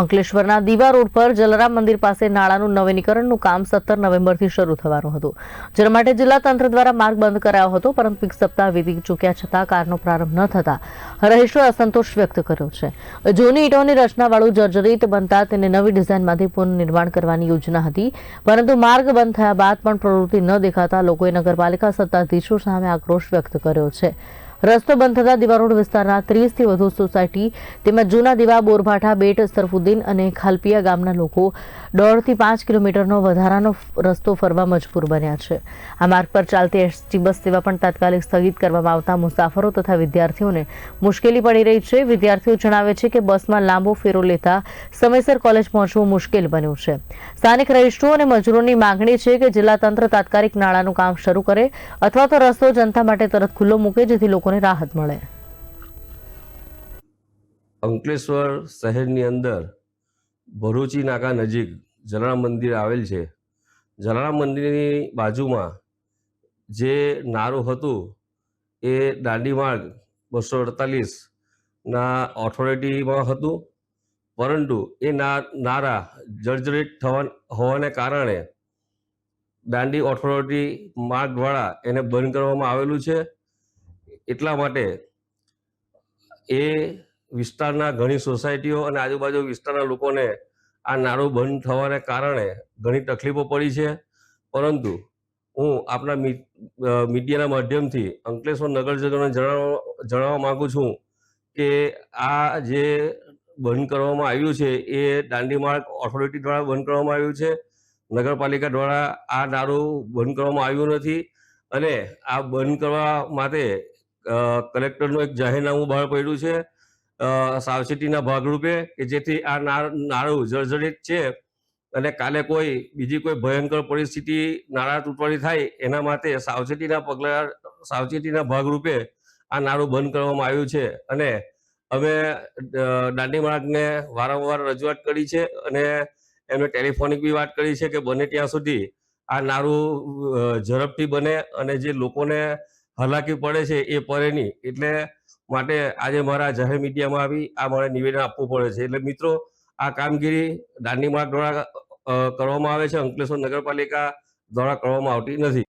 અંકલેશ્વરના દીવા રોડ પર જલારામ મંદિર પાસે નાળાનું નવીનીકરણનું કામ સત્તર નવેમ્બરથી શરૂ થવાનું હતું. જેના માટે જિલ્લા તંત્ર દ્વારા માર્ગ બંધ કરાયો હતો, પરંતુ એક સપ્તાહ વીતી ચૂક્યા છતાં કારનો પ્રારંભ ન થતા રહીશોએ અસંતોષ વ્યક્ત કર્યો છે. જૂની ઈંટોની રચનાવાળું જર્જરિત બનતા તેને નવી ડિઝાઇનમાંથી પુનઃનિર્માણ કરવાની યોજના હતી, પરંતુ માર્ગ બંધ થયા બાદ પણ પ્રવૃત્તિ ન દેખાતા લોકોએ નગરપાલિકા સત્તાધીશો સામે આક્રોશ વ્યક્ત કર્યો છે. રસ્તો બંધ થતા દિવારોડ વિસ્તારના ત્રીસથી વધુ સોસાયટી તેમજ જૂના દીવા, બોરભાઠા, બેટ, સરફુદ્દીન અને ખાલપિયા ગામના લોકો દોઢથી પાંચ કિલોમીટરનો વધારાનો રસ્તો ફરવા મજબૂર બન્યા છે. આ માર્ગ પર ચાલતી એસટી બસ સેવા પણ તાત્કાલિક સ્થગિત કરવામાં આવતા મુસાફરો તથા વિદ્યાર્થીઓને મુશ્કેલી પડી રહી છે. વિદ્યાર્થીઓ જણાવે છે કે બસમાં લાંબો ફેરો લેતા સમયસર કોલેજ પહોંચવું મુશ્કેલ બન્યું છે. સ્થાનિક રહીશો અને મજૂરોની માંગણી છે કે જિલ્લા તંત્ર તાત્કાલિક નાળાનું કામ શરૂ કરે અથવા તો રસ્તો જનતા માટે તરત ખુલ્લો મૂકે જેથી લોકોને રાહત મળે. અંકલેશ્વર શહેરની અંદર ભરૂચી નાકા નજીક જલારામ મંદિર આવેલ છે. જલારામ મંદિરની બાજુમાં જે નારું હતું એ દાંડી માર્ગ બસો અડતાલીસના ઓથોરિટીમાં હતું. પરંતુ એ ના, નારા જર્જરિત થવા હોવાને કારણે દાંડી ઓથોરિટી માર્ગ દ્વારા એને બંધ કરવામાં આવેલું છે. એટલા માટે એ વિસ્તારના ઘણી સોસાયટીઓ અને આજુબાજુ વિસ્તારના લોકોને આ નાળું બંધ થવાને કારણે ઘણી તકલીફો પડી છે. પરંતુ હું આપણા મીડિયાના માધ્યમથી અંકલેશ્વર નગરજનોને જણાવવા જણાવવા માગું છું કે આ જે બંધ કરવામાં આવ્યું છે એ દાંડી માર્ગ ઓથોરિટી દ્વારા બંધ કરવામાં આવ્યું છે. નગરપાલિકા દ્વારા આ નાળું બંધ કરવામાં આવ્યું નથી અને આ બંધ કરવા માટે કલેક્ટરનું એક જાહેરનામું બહાર પડ્યું છે. સાવચેતીના ભાગરૂપે કે જેથી આ નાળું જર્જરિત છે અને કાલે કોઈ બીજી કોઈ ભયંકર પરિસ્થિતિ નાળા તૂટવાની થાય એના માટે સાવચેતીના પગલાં સાવચેતીના ભાગરૂપે આ નાળું બંધ કરવામાં આવ્યું છે. અને અમે દાંડી માર્ગને વારંવાર રજૂઆત કરી છે અને એમને ટેલિફોનિક બી વાત કરી છે કે બને ત્યાં સુધી આ નાળું ઝડપથી બને અને જે લોકોને હાલાકી પડે છે એ પડે નહીં. એટલે માટે આજે મારા જાહેર મીડિયામાં આવી આ મારે નિવેદન આપવું પડે છે. એટલે મિત્રો, આ કામગીરી દાંડી માર્ગ દ્વારા કરવામાં આવે છે. અંકલેશ્વર નગરપાલિકા દ્વારા કરવામાં આવતી નથી.